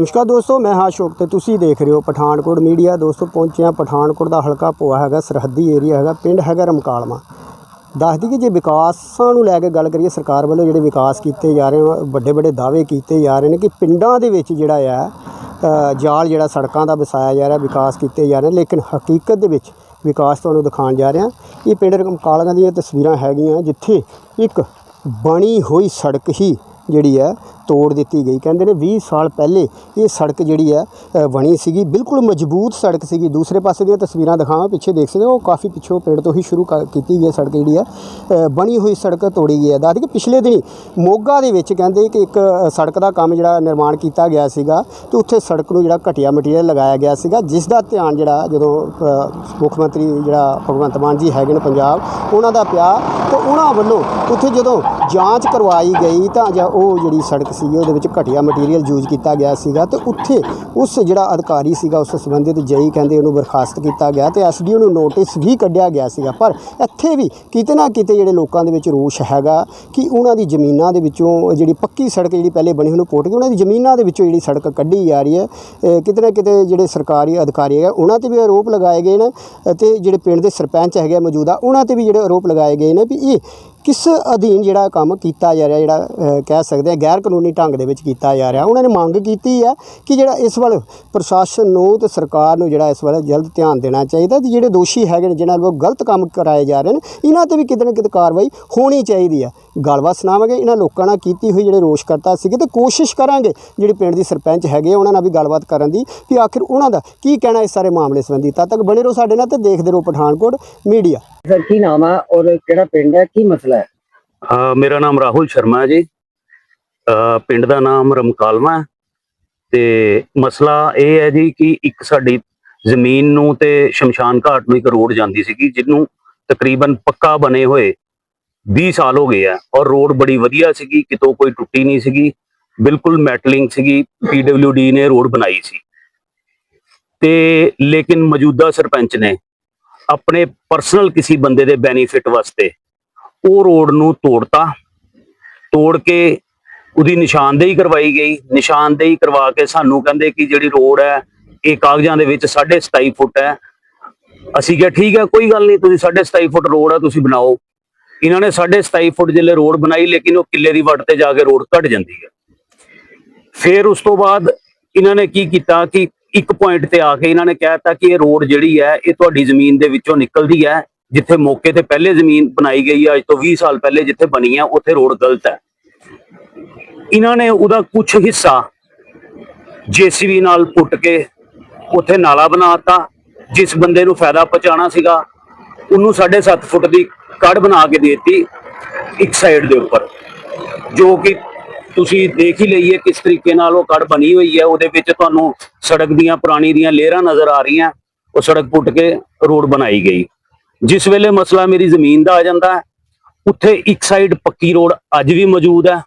ਨਮਸਕਾਰ ਦੋਸਤੋ, ਮੈਂ ਹਾਂ ਅਸ਼ੋਕ ਤੇ ਤੁਸੀਂ ਦੇਖ ਰਹੇ ਹੋ ਪਠਾਨਕੋਟ ਮੀਡੀਆ। ਦੋਸਤੋ, ਪਹੁੰਚੇ ਹਾਂ ਪਠਾਨਕੋਟ ਦਾ ਹਲਕਾ ਪੋਆ ਹੈਗਾ, ਸਰਹੱਦੀ ਏਰੀਆ ਹੈਗਾ, ਪਿੰਡ ਹੈਗਾ ਰਮਕਾਲਮਾ ਦੱਸਦੀ ਕਿ ਜੇ ਵਿਕਾਸਾਂ ਨੂੰ ਲੈ ਕੇ ਗੱਲ ਕਰੀਏ, ਸਰਕਾਰ ਵੱਲੋਂ ਜਿਹੜੇ ਵਿਕਾਸ ਕੀਤੇ ਜਾ ਰਹੇ ਵੱਡੇ ਵੱਡੇ ਦਾਅਵੇ ਕੀਤੇ ਜਾ ਰਹੇ ਨੇ ਕਿ ਪਿੰਡਾਂ ਦੇ ਵਿੱਚ ਜਿਹੜਾ ਆ ਜਾਲ ਜਿਹੜਾ ਸੜਕਾਂ ਦਾ ਵਸਾਇਆ ਜਾ ਰਿਹਾ, ਵਿਕਾਸ ਕੀਤੇ ਜਾ ਰਹੇ ਲੇਕਿਨ ਹਕੀਕਤ ਦੇ ਵਿੱਚ ਵਿਕਾਸ ਤੁਹਾਨੂੰ ਦਿਖਾਉਣ ਜਾ ਰਿਹਾ। ਇਹ ਪਿੰਡ ਰਮਕਾਲਮਾ ਦੀਆਂ ਤਸਵੀਰਾਂ ਹੈਗੀਆਂ, ਜਿੱਥੇ ਇੱਕ ਬਣੀ ਹੋਈ ਸੜਕ ਹੀ ਜਿਹੜੀ ਹੈ ਤੋੜ ਦਿੱਤੀ ਗਈ। ਕਹਿੰਦੇ ਨੇ 20 ਸਾਲ ਪਹਿਲੇ ਇਹ ਸੜਕ ਜਿਹੜੀ ਹੈ ਬਣੀ ਸੀਗੀ। ਬਿਲਕੁਲ ਮਜ਼ਬੂਤ ਸੜਕ ਸੀਗੀ। ਦੂਸਰੇ ਪਾਸੇ ਦੀਆਂ ਤਸਵੀਰਾਂ ਦਿਖਾਵਾਂ, ਪਿੱਛੇ ਦੇਖ ਸਕਦੇ ਹੋ, ਉਹ ਕਾਫੀ ਪਿੱਛੋਂ ਪਿੰਡ ਤੋਂ ਹੀ ਸ਼ੁਰੂ ਕਰ- ਕੀਤੀ ਗਈ ਹੈ ਸੜਕ ਜਿਹੜੀ ਹੈ। ਬਣੀ ਹੋਈ ਸੜਕ ਤੋੜੀ ਗਈ ਹੈ। ਦੱਸ ਕਿ ਪਿਛਲੇ ਦਿਨੀ ਮੋਗਾ ਦੇ ਵਿੱਚ ਕਹਿੰਦੇ ਕਿ ਇੱਕ ਸੜਕ ਦਾ ਕੰਮ ਜਿਹੜਾ ਨਿਰਮਾਣ ਕੀਤਾ ਗਿਆ ਸੀਗਾ ਤੇ ਉੱਥੇ ਸੜਕ ਨੂੰ ਜਿਹੜਾ ਘਟੀਆ ਮਟੀਰੀਅਲ ਲਗਾਇਆ ਗਿਆ ਸੀਗਾ, ਜਿਸ ਦਾ ਧਿਆਨ ਜਿਹੜਾ ਜਦੋਂ ਮੁੱਖ ਮੰਤਰੀ ਜਿਹੜਾ ਭਗਵੰਤ ਮਾਨ ਜੀ ਹੈਗੇ ਨੇ ਪੰਜਾਬ, ਉਹਨਾਂ ਦਾ ਪਿਆ। ਤੇ ਉਹਨਾਂ ਵੱਲੋਂ ਉੱਥੇ ਜਦੋਂ ਜਾਂਚ ਕਰਵਾਈ ਗਈ ਤਾਂ ਜਾਂ ਉਹ ਜਿਹੜੀ ਸੜਕ ਸੀਗੇ, ਉਹਦੇ ਵਿੱਚ ਘਟੀਆ ਮਟੀਰੀਅਲ ਯੂਜ਼ ਕੀਤਾ ਗਿਆ ਸੀਗਾ ਤੇ ਉੱਥੇ ਉਸ ਜਿਹੜਾ ਅਧਿਕਾਰੀ ਸੀਗਾ, ਉਸ ਸੰਬੰਧਿਤ ਜਈ ਕਹਿੰਦੇ ਉਹਨੂੰ ਬਰਖਾਸਤ ਕੀਤਾ ਗਿਆ ਤੇ ਐਸਡੀਓ ਨੂੰ ਨੋਟਿਸ ਵੀ ਕੱਢਿਆ ਗਿਆ ਸੀਗਾ। ਪਰ ਇੱਥੇ ਵੀ ਕਿਤੇ ਨਾ ਕਿਤੇ ਜਿਹੜੇ ਲੋਕਾਂ ਦੇ ਵਿੱਚ ਰੋਸ਼ ਹੈਗਾ ਕਿ ਉਹਨਾਂ ਦੀ ਜ਼ਮੀਨਾਂ ਦੇ ਵਿੱਚੋਂ ਜਿਹੜੀ ਪੱਕੀ ਸੜਕ ਜਿਹੜੀ ਪਹਿਲੇ ਬਣੀ ਉਹਨੂੰ ਪੋਟ ਕੇ ਉਹਨਾਂ ਦੀ ਜ਼ਮੀਨਾਂ ਦੇ ਵਿੱਚੋਂ ਜਿਹੜੀ ਸੜਕ ਕੱਢੀ ਜਾ ਰਹੀ ਹੈ। ਕਿਤੇ ਨਾ ਕਿਤੇ ਜਿਹੜੇ ਸਰਕਾਰੀ ਅਧਿਕਾਰੀ ਹੈਗੇ, ਉਹਨਾਂ ਤੇ ਵੀ ਆਰੋਪ ਲਗਾਏ ਗਏ ਨੇ ਅਤੇ ਜਿਹੜੇ ਪਿੰਡ ਦੇ ਸਰਪੰਚ ਹੈਗੇ ਆ ਮੌਜੂਦਾ, ਉਹਨਾਂ ਤੇ ਵੀ ਜਿਹੜੇ ਆਰੋਪ ਲਗਾਏ ਗਏ ਨੇ ਵੀ ਇਹ ਕਿਸ ਅਧੀਨ ਜਿਹੜਾ ਕੰਮ ਕੀਤਾ ਜਾ ਰਿਹਾ ਜਿਹੜਾ ਕਹਿ ਸਕਦੇ ਆ ਗੈਰ ਕਾਨੂੰਨੀ ਢੰਗ ਦੇ ਵਿੱਚ ਕੀਤਾ ਜਾ ਰਿਹਾ ਉਹਨਾਂ ਨੇ ਮੰਗ ਕੀਤੀ ਹੈ ਕਿ ਜਿਹੜਾ ਇਸ ਵੱਲ ਪ੍ਰਸ਼ਾਸਨ ਨੂੰ ਤੇ ਸਰਕਾਰ ਨੂੰ ਜਿਹੜਾ ਇਸ ਵੱਲ ਜਲਦ ਧਿਆਨ ਦੇਣਾ ਚਾਹੀਦਾ ਤੇ ਜਿਹੜੇ ਦੋਸ਼ੀ ਹੈਗੇ ਨੇ ਜਿਨ੍ਹਾਂ ਵੱਲੋਂ ਗਲਤ ਕੰਮ ਕਰਾਏ ਜਾ ਰਹੇ ਨੇ ਇਹਨਾਂ ਤੇ ਵੀ ਕਿਤੇ ਨਾ ਕਿਤੇ ਕਾਰਵਾਈ ਹੋਣੀ ਚਾਹੀਦੀ ਹੈ। ਗੱਲਬਾਤ ਸੁਣਾਵਾਂਗੇ ਇਹਨਾਂ ਲੋਕਾਂ ਨਾਲ ਕੀਤੀ ਹੋਈ ਜਿਹੜੇ ਰੋਸ਼ ਕਰਤਾ ਸੀਗੇ ਤੇ ਕੋਸ਼ਿਸ਼ ਕਰਾਂਗੇ ਜਿਹੜੇ ਪਿੰਡ ਦੀ ਸਰਪੰਚ ਹੈਗੇ ਆ, ਉਹਨਾਂ ਨਾਲ ਵੀ ਗੱਲਬਾਤ ਕਰਨ ਦੀ ਵੀ ਆਖਿਰ ਉਹਨਾਂ ਦਾ ਕੀ ਕਹਿਣਾ ਇਸ ਸਾਰੇ ਮਾਮਲੇ ਸੰਬੰਧੀ। ਤਦ ਤੱਕ ਬਣੇ ਰਹੋ ਸਾਡੇ ਨਾਲ ਤੇ ਦੇਖਦੇ ਰਹੋ ਪਠਾਨਕੋਟ ਮੀਡੀਆ। ਸਰ ਕੀ ਨਾਮ ਹੈ ਔਰ ਕਿਹੜਾ ਪਿੰਡ ਹੈ ਕੀ ਮਸਲਾ ਹੈ? ਅ, ਮੇਰਾ ਨਾਮ ਰਾਹੁਲ ਸ਼ਰਮਾ ਜੀ। ਅ, ਪਿੰਡ ਦਾ ਨਾਮ ਰਮਕਾਲਮਾ ਤੇ ਮਸਲਾ ਇਹ ਹੈ ਜੀ ਕਿ ਇੱਕ ਸਾਡੀ ਜ਼ਮੀਨ ਨੂੰ ਤੇ ਸ਼ਮਸ਼ਾਨ ਘਾਟ ਨੂੰ ਇੱਕ ਰੋਡ ਜਾਂਦੀ ਸੀਗੀ ਜਿਹਨੂੰ ਤਕਰੀਬਨ ਪੱਕਾ ਬਣੇ ਹੋਏ 20 ਸਾਲ ਹੋ ਗਏ ਆ। ਔਰ ਰੋਡ ਬੜੀ ਵਧੀਆ ਸੀਗੀ ਕਿਤੋਂ ਕੋਈ ਟੁੱਟੀ ਨਹੀਂ ਸੀਗੀ। ਬਿਲਕੁਲ ਮੈਟਲਿੰਗ ਸੀਗੀ ਪੀਡਬਲਯੂਡੀ ਨੇ ਰੋਡ ਬਣਾਈ ਸੀ। ਤੇ ਲੇਕਿਨ ਮੌਜੂਦਾ ਸਰਪੰਚ ਨੇ ਆਪਣੇ ਪਰਸਨਲ ਕਿਸੇ ਬੰਦੇ ਦੇ ਬੈਨੀਫਿਟ ਵਾਸਤੇ ਉਹ ਰੋਡ ਨੂੰ ਤੋੜਤਾ। ਤੋੜ ਕੇ ਉਹਦੀ ਨਿਸ਼ਾਨਦੇਹੀ ਕਰਵਾਈ ਗਈ। ਨਿਸ਼ਾਨਦੇਹੀ ਕਰਵਾ ਕੇ ਸਾਨੂੰ ਕਹਿੰਦੇ ਕਿ ਜਿਹੜੀ ਰੋਡ ਹੈ, ਇਹ ਕਾਗਜ਼ਾਂ ਦੇ ਵਿੱਚ 27.5 ਫੁੱਟ ਹੈ। ਅਸੀਂ ਕਿਹਾ, ਠੀਕ ਹੈ, ਕੋਈ ਗੱਲ ਨਹੀਂ, ਤੁਸੀਂ 27.5 ਫੁੱਟ ਰੋਡ ਹੈ ਤੁਸੀਂ ਬਣਾਓ। ਇਹਨਾਂ ਨੇ 27.5 ਫੁੱਟ ਜਿਹੜੇ ਰੋਡ ਬਣਾਈ, ਲੇਕਿਨ ਉਹ ਕਿੱਲੇ ਦੀ ਵੱਟ ਤੇ ਜਾ ਕੇ ਰੋਡ ਘਟ ਜਾਂਦੀ ਹੈ। ਫਿਰ ਉਸ ਤੋਂ ਬਾਅਦ ਇਹਨਾਂ ਨੇ ਕੀ ਕੀਤਾ ਕਿ ਇੱਕ ਪੁਆਇੰਟ ਤੇ ਆ ਕੇ ਇਹਨਾਂ ਨੇ ਕਹਿਤਾ ਕਿ ਇਹ ਰੋਡ ਜਿਹੜੀ ਹੈ, ਇਹ ਤੁਹਾਡੀ ਜ਼ਮੀਨ ਦੇ ਵਿੱਚੋਂ ਨਿਕਲਦੀ ਹੈ, ਜਿੱਥੇ ਮੌਕੇ ਤੇ ਪਹਿਲੇ ਜ਼ਮੀਨ ਬਣਾਈ ਗਈ ਹੈ, ਅੱਜ ਤੋਂ 20 ਸਾਲ ਪਹਿਲੇ ਜਿੱਥੇ ਬਣੀ ਹੈ, ਉੱਥੇ ਰੋਡ ਗਲਤ ਹੈ। ਇਹਨਾਂ ਨੇ ਉਹਦਾ ਕੁਝ ਹਿੱਸਾ ਜੀਸੀਬੀ ਨਾਲ ਪੁੱਟ ਕੇ ਉੱਥੇ ਨਾਲਾ ਬਣਾਤਾ ਜਿਸ ਬੰਦੇ ਨੂੰ ਫਾਇਦਾ ਪਹੁੰਚਾਣਾ ਸੀਗਾ, ਉਹਨੂੰ 7.5 ਫੁੱਟ ਦੀ ਕੜ ਬਣਾ ਕੇ ਦਿੱਤੀ ਇੱਕ ਸਾਈਡ ਦੇ ਉੱਪਰ, ਜੋ ਕਿ ਤੁਸੀਂ ਦੇਖ ਹੀ ਲਈਏ ਕਿਸ ਤਰੀਕੇ ਨਾਲ ਉਹ ਕੜ ਬਣੀ ਹੋਈ ਹੈ। ਉਹਦੇ ਵਿੱਚ ਤੁਹਾਨੂੰ ਸੜਕ ਦੀਆਂ, ਪੁਰਾਣੀ ਦੀਆਂ ਲੇਅਰਾਂ ਨਜ਼ਰ ਆ ਰਹੀਆਂ। ਉਹ ਸੜਕ ਪੁੱਟ ਕੇ ਰੋਡ ਬਣਾਈ ਗਈ। ਜਿਸ ਵੇਲੇ ਮਸਲਾ ਮੇਰੀ ਜ਼ਮੀਨ ਦਾ ਆ ਜਾਂਦਾ ਹੈ, ਉੱਥੇ ਇੱਕ ਸਾਈਡ ਪੱਕੀ ਰੋਡ ਅੱਜ ਵੀ ਮੌਜੂਦ ਹੈ।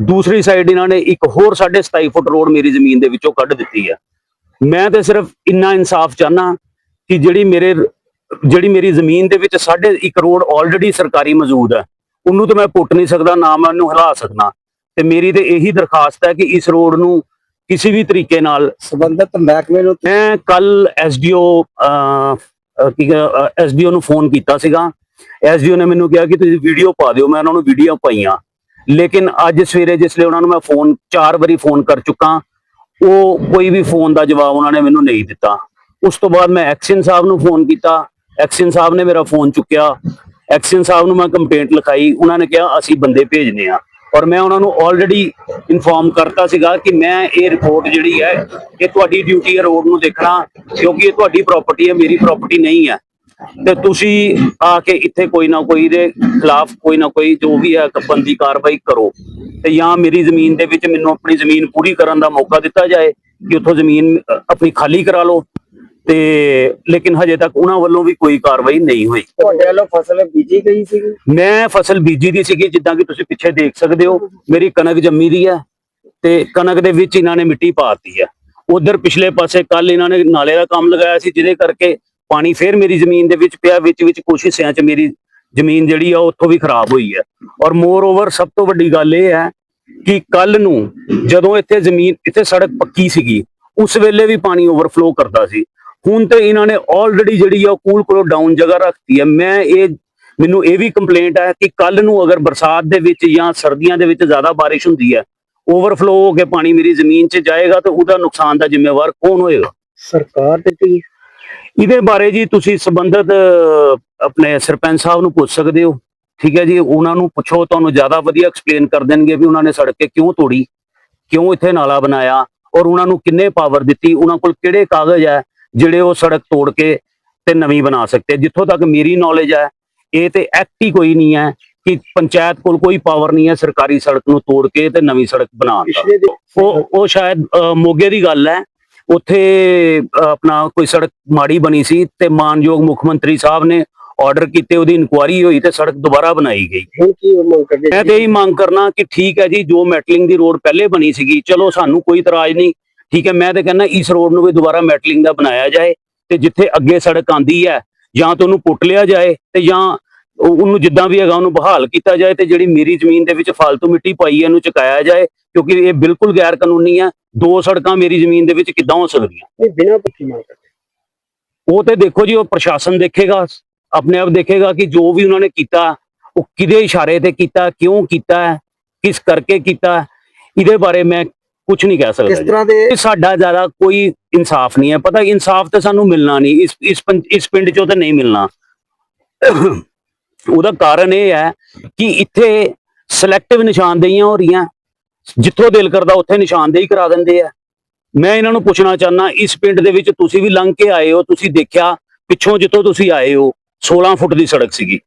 ਦੂਸਰੀ ਸਾਈਡ ਇਹਨਾਂ ਨੇ ਇੱਕ ਹੋਰ 27.5 ਫੁੱਟ ਰੋਡ ਮੇਰੀ ਜ਼ਮੀਨ ਦੇ ਵਿੱਚੋਂ ਕੱਢ ਦਿੱਤੀ ਹੈ। ਮੈਂ ਤੇ ਸਿਰਫ ਇੰਨਾ ਇਨਸਾਫ ਚਾਹਨਾ ਕਿ ਜਿਹੜੀ ਮੇਰੇ, ਜਿਹੜੀ ਮੇਰੀ ਜ਼ਮੀਨ ਦੇ ਵਿੱਚ ਸਾਢੇ ਇੱਕ ਰੋਡ ਆਲਰੇਡੀ ਸਰਕਾਰੀ ਮੌਜੂਦ ਹੈ। ਉਹਨੂੰ ਤਾਂ ਮੈਂ ਪੁੱਟ ਨਹੀਂ ਸਕਦਾ, ਨਾ ਮੈਂ ਉਹਨੂੰ ਹਿਲਾ ਸਕਦਾ। ਤੇ ਮੇਰੀ ਤੇ ਇਹੀ ਦਰਖਾਸਤ ਹੈ ਕਿ ਇਸ ਰੋਡ ਨੂੰ ਕਿਸੇ ਵੀ ਤਰੀਕੇ ਨਾਲ ਸੰਬੰਧਿਤ ਮਹਿਕਮੇ ਨੂੰ ਮੈਂ ਕੱਲ ਐਸਡੀਓ ਕੀ ਐਸਡੀਓ ਨੂੰ ਫੋਨ ਕੀਤਾ ਸੀਗਾ। ਐਸਡੀਓ ਨੇ ਮੈਨੂੰ ਕਿਹਾ ਕਿ ਤੁਸੀਂ ਵੀਡੀਓ ਪਾ ਦਿਓ ਮੈਂ ਉਹਨਾਂ ਨੂੰ ਵੀਡੀਓ ਪਾਈਆਂ। ਲੇਕਿਨ ਅੱਜ ਸਵੇਰੇ ਜਿਸਲੇ ਉਹਨਾਂ ਨੂੰ ਮੈਂ ਫੋਨ ਚਾਰ ਵਾਰੀ ਫੋਨ ਕਰ ਚੁੱਕਾ ਉਹ ਕੋਈ ਵੀ ਫੋਨ ਦਾ ਜਵਾਬ ਉਹਨਾਂ ਨੇ ਮੈਨੂੰ ਨਹੀਂ ਦਿੱਤਾ। ਉਸ ਤੋਂ ਬਾਅਦ ਮੈਂ ਐਕਸ਼ਨ ਸਾਹਿਬ ਨੂੰ ਫੋਨ ਕੀਤਾ। ਐਕਸ਼ਨ ਸਾਹਿਬ ਨੇ ਮੇਰਾ ਫੋਨ ਚੁੱਕਿਆ। ਐਕਸ਼ਨ ਸਾਹਿਬ ਨੂੰ ਮੈਂ ਕੰਪਲੇਂਟ ਲਿਖਾਈ। ਉਹਨਾਂ ਨੇ ਕਿਹਾ ਅਸੀਂ ਬੰਦੇ ਭੇਜਨੇ ਆ। ਔਰ ਮੈਂ ਉਹਨਾਂ ਨੂੰ ਆਲਰੇਡੀ ਇਨਫੋਰਮ ਕਰਤਾ ਸੀਗਾ ਕਿ ਮੈਂ ਇਹ ਰਿਪੋਰਟ ਜਿਹੜੀ ਹੈ ਇਹ ਤੁਹਾਡੀ ਡਿਊਟੀ ਹੈ ਰੋਡ ਨੂੰ ਦੇਖਣਾ, ਕਿਉਂਕਿ ਇਹ ਤੁਹਾਡੀ ਪ੍ਰਾਪਰਟੀ ਹੈ, ਮੇਰੀ ਪ੍ਰਾਪਰਟੀ ਨਹੀਂ ਹੈ। ਤੇ ਤੁਸੀਂ ਆ ਕੇ ਇੱਥੇ ਕੋਈ ਨਾ ਕੋਈ ਦੇ ਖਿਲਾਫ ਕੋਈ ਨਾ ਕੋਈ ਜੋ ਵੀ ਹੈ ਬੰਦੀ ਕਾਰਵਾਈ ਕਰੋ। ਤੇ ਜਾਂ ਮੇਰੀ ਜ਼ਮੀਨ ਦੇ ਵਿੱਚ ਮੈਨੂੰ ਆਪਣੀ ਜ਼ਮੀਨ ਪੂਰੀ ਕਰਨ ਦਾ ਮੌਕਾ ਦਿੱਤਾ ਜਾਏ ਕਿ ਉੱਥੋਂ ਜ਼ਮੀਨ ਆਪਣੀ ਖਾਲੀ ਕਰਾ ਲਓ। ਤੇ ਲੇਕਿਨ ਹਜੇ ਤੱਕ ਉਹਨਾਂ ਵੱਲੋਂ ਵੀ ਕੋਈ ਕਾਰਵਾਈ ਨਹੀਂ ਹੋਈ। ਤੁਹਾਡੇ ਵੱਲੋਂ ਫਸਲ ਬੀਜੀ ਗਈ ਸੀ ਮੈਂ ਫਸਲ ਬੀਜੀ ਦੀ ਸੀਗੀ ਜਿੱਦਾਂ ਕਿ ਤੁਸੀਂ ਪਿੱਛੇ ਦੇਖ ਸਕਦੇ ਹੋ ਮੇਰੀ ਕਣਕ ਜੰਮੀ ਦੀ ਹੈ ਤੇ ਕਣਕ ਦੇ ਵਿੱਚ ਇਹਨਾਂ ਨੇ ਮਿੱਟੀ ਪਾਤੀ ਹੈ। ਉਧਰ ਪਿਛਲੇ ਪਾਸੇ ਕੱਲ ਇਹਨਾਂ ਨੇ ਨਾਲੇ ਦਾ ਕੰਮ ਲਗਾਇਆ ਸੀ ਜਿਹਦੇ ਕਰਕੇ ਪਾਣੀ ਫੇਰ ਮੇਰੀ ਜ਼ਮੀਨ ਦੇ ਵਿੱਚ ਪਿਆ ਵਿੱਚ ਵਿੱਚ ਹਿੱਸਿਆਂ 'ਚ ਮੇਰੀ ਜ਼ਮੀਨ ਜਿਹੜੀ ਆ ਉੱਥੋਂ ਵੀ ਖਰਾਬ ਹੋਈ ਹੈ। ਔਰ ਮੋਰ ਓਵਰ ਸਭ ਤੋਂ ਵੱਡੀ ਗੱਲ ਇਹ ਹੈ ਕਿ ਕੱਲ ਨੂੰ ਜਦੋਂ ਇੱਥੇ ਜ਼ਮੀਨ ਇੱਥੇ ਸੜਕ ਪੱਕੀ ਸੀਗੀ ਉਸ ਵੇਲੇ ਵੀ ਪਾਣੀ ਓਵਰਫਲੋ ਕਰਦਾ ਸੀ। ਹੁਣ ਤੇ ਇਹਨਾਂ ਨੇ ਆਲਰੇਡੀ ਜਿਹੜੀ ਆ ਉਹ ਕੂਲ ਕੋਲ ਡਾਊਨ ਜਗ੍ਹਾ ਰੱਖਤੀ ਹੈ ਮੈਂ ਇਹ ਮੈਨੂੰ ਇਹ ਵੀ ਕੰਪਲੇਂਟ ਹੈ ਕਿ ਕੱਲ ਨੂੰ ਅਗਰ ਬਰਸਾਤ ਦੇ ਵਿੱਚ ਜਾਂ ਸਰਦੀਆਂ ਦੇ ਵਿੱਚ ਜ਼ਿਆਦਾ ਬਾਰਿਸ਼ ਹੁੰਦੀ ਹੈ ਓਵਰਫਲੋ ਹੋ ਕੇ ਪਾਣੀ ਮੇਰੀ ਜ਼ਮੀਨ 'ਚ ਜਾਏਗਾ ਤਾਂ ਉਹਦਾ ਨੁਕਸਾਨ ਦਾ ਜ਼ਿੰਮੇਵਾਰ ਕੌਣ ਹੋਏਗਾ? ਸਰਕਾਰ ਤੇ ਕੀ? ਇਹਦੇ ਬਾਰੇ ਜੀ ਤੁਸੀਂ ਸੰਬੰਧਿਤ ਆਪਣੇ ਸਰਪੰਚ ਸਾਹਿਬ ਨੂੰ ਪੁੱਛ ਸਕਦੇ ਹੋ। ਠੀਕ ਹੈ ਜੀ ਉਹਨਾਂ ਨੂੰ ਪੁੱਛੋ ਤੁਹਾਨੂੰ ਜ਼ਿਆਦਾ ਵਧੀਆ ਐਕਸਪਲੇਨ ਕਰ ਦੇਣਗੇ ਵੀ ਉਹਨਾਂ ਨੇ ਸੜਕ ਕਿਉਂ ਤੋੜੀ ਕਿਉਂ ਇੱਥੇ ਨਾਲਾ ਬਣਾਇਆ ਔਰ ਉਹਨਾਂ ਨੂੰ ਕਿੰਨੇ ਪਾਵਰ ਦਿੱਤੀ ਉਹਨਾਂ ਕੋਲ ਕਿਹੜੇ ਕਾਗਜ਼ ਹੈ ਜਿਹੜੇ ਉਹ ਸੜਕ ਤੋੜ ਕੇ ਤੇ ਨਵੀਂ ਬਣਾ ਸਕਦੇ। ਜਿੱਥੋਂ ਤੱਕ ਮੇਰੀ ਨੌਲੇਜ ਹੈ ਇਹ ਤੇ ਐਕਟ ਹੀ ਕੋਈ ਨਹੀਂ ਹੈ ਕਿ ਪੰਚਾਇਤ ਕੋਲ ਕੋਈ ਪਾਵਰ ਨਹੀਂ ਹੈ ਸਰਕਾਰੀ ਸੜਕ ਨੂੰ ਤੋੜ ਕੇ ਤੇ ਨਵੀਂ ਸੜਕ ਬਣਾਉਣ ਦਾ। ਉਹ ਉਹ ਸ਼ਾਇਦ ਮੋਗੇ ਦੀ ਗੱਲ ਹੈ। ਉੱਥੇ ਆਪਣਾ ਕੋਈ ਸੜਕ ਮਾੜੀ ਬਣੀ ਸੀ ਤੇ ਮਾਨਯੋਗ ਮੁੱਖ ਮੰਤਰੀ ਸਾਹਿਬ ਨੇ ਆਰਡਰ ਕੀਤੇ ਉਹਦੀ ਇਨਕੁਆਇਰੀ ਹੋਈ ਤੇ ਸੜਕ ਦੁਬਾਰਾ ਬਣਾਈ ਗਈ। ਮੈਂ ਤੇ ਇਹੀ ਮੰਗ ਕਰਨਾ ਕਿ ਠੀਕ ਹੈ ਜੀ ਜੋ ਮੈਟਲਿੰਗ ਦੀ ਰੋਡ ਪਹਿਲੇ ਬਣੀ ਸੀਗੀ ਚਲੋ ਸਾਨੂੰ ਕੋਈ ਇਤਰਾਜ਼ ਨਹੀਂ। ਠੀਕ ਹੈ ਮੈਂ ਤੇ ਕਹਿੰਦਾ ਇਸ ਰੋਡ ਨੂੰ ਵੀ ਦੁਬਾਰਾ ਮੈਟਲਿੰਗ ਦਾ ਬਣਾਇਆ ਜਾਏ ਤੇ ਜਿੱਥੇ ਅੱਗੇ ਸੜਕ ਆਂਦੀ ਹੈ ਜਾਂ ਤਾਂ ਉਹਨੂੰ ਪੁੱਟ ਲਿਆ ਜਾਏ ਤੇ ਜਾਂ ਉਹ- ਉਹਨੂੰ ਜਿੱਦਾਂ ਵੀ ਹੈਗਾ ਉਹਨੂੰ ਬਹਾਲ ਕੀਤਾ ਜਾਏ ਤੇ ਜਿਹੜੀ ਮੇਰੀ ਜ਼ਮੀਨ ਦੇ ਵਿੱਚ ਫालतू ਮਿੱਟੀ ਪਾਈ ਹੈ ਇਹਨੂੰ ਚੁਕਾਇਆ ਜਾਏ ਕਿਉਂਕਿ ਇਹ ਬਿਲਕੁਲ ਗੈਰ ਕਾਨੂੰਨੀ ਹੈ। ਦੋ ਸੜਕਾਂ ਮੇਰੀ ਜ਼ਮੀਨ ਦੇ ਵਿੱਚ ਕਿੱਦਾਂ ਹੋ ਸਕਦੀਆਂ? ਨਹੀਂ ਬਿਨਾਂ ਪੱਕੀ ਮੰਗ ਉਹ ਤੇ ਦੇਖੋ ਜੀ ਉਹ ਪ੍ਰਸ਼ਾਸਨ ਦੇਖੇਗਾ ਆਪਣੇ ਆਪ ਦੇਖੇਗਾ ਕਿ ਜੋ ਵੀ ਉਹਨਾਂ ਨੇ ਕੀਤਾ ਉਹ ਕਿਹਦੇ ਇਸ਼ਾਰੇ ਤੇ ਕੀਤਾ ਕਿਉਂ ਕੀਤਾ ਕਿਸ ਕਰਕੇ ਕੀਤਾ। ਇਹਦੇ ਬਾਰੇ ਮੈਂ ਕੁਝ ਨਹੀਂ ਕਹਿ ਸਕਦਾ ਜੀ। ਤਰ੍ਹਾਂ ਦੇ ਸਾਡਾ ਜ਼ਿਆਦਾ ਕੋਈ ਇਨਸਾਫ ਨਹੀਂ ਹੈ। ਪਤਾ ਇਨਸਾਫ ਤੇ ਸਾਨੂੰ ਮਿਲਣਾ ਨਹੀਂ। ਇਸ ਇਸ ਇਸ ਪਿੰਡ ਚੋਂ ਤੇ ਨਹੀਂ ਮਿਲਣਾ। ਉਹਦਾ ਕਾਰਨ ਇਹ ਹੈ ਕਿ ਇੱਥੇ ਸਿਲੈਕਟਿਵ ਨਿਸ਼ਾਨਦੇਹੀਆਂ ਹੋ ਰਹੀਆਂ। ਜਿੱਥੋਂ ਦਿਲ ਕਰਦਾ ਉੱਥੇ ਨਿਸ਼ਾਨਦੇਹੀ ਕਰਾ ਦਿੰਦੇ ਆ। ਮੈਂ ਇਹਨਾਂ ਨੂੰ ਪੁੱਛਣਾ ਚਾਹਨਾ ਇਸ ਪਿੰਡ ਦੇ ਵਿੱਚ ਤੁਸੀਂ ਵੀ ਲੰਘ ਕੇ ਆਏ ਹੋ ਤੁਸੀਂ ਦੇਖਿਆ ਪਿੱਛੋਂ ਜਿੱਥੋਂ ਤੁਸੀਂ ਆਏ ਹੋ 16 ਫੁੱਟ ਦੀ ਸੜਕ ਸੀਗੀ।